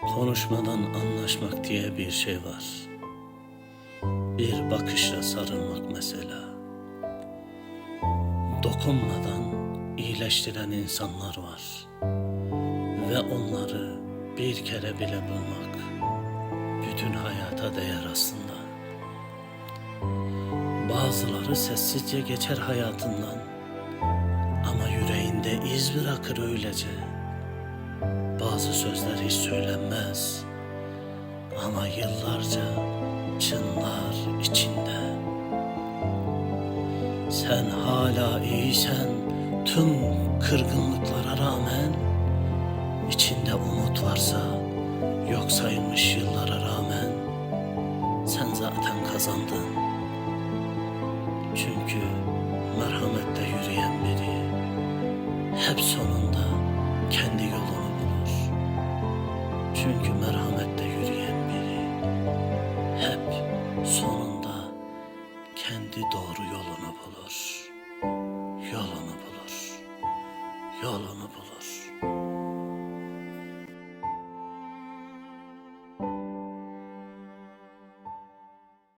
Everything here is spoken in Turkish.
Konuşmadan anlaşmak diye bir şey var. Bir bakışla sarılmak mesela. Dokunmadan iyileştiren insanlar var. Ve onları bir kere bile bulmak bütün hayata değer aslında. Bazıları sessizce geçer hayatından ama yüreğinde iz bırakır öylece. Bazı sözler hiç söylenmez ama yıllarca çınlar içinde. Sen hala iyisen tüm kırgınlıklara rağmen içinde umut varsa yok sayılmış yıllara rağmen sen zaten kazandın. Çünkü merhametle yürüyen biri hep sonunda Çünkü merhametle yürüyen biri hep sonunda kendi doğru yolunu bulur. Yolunu bulur. Yolunu.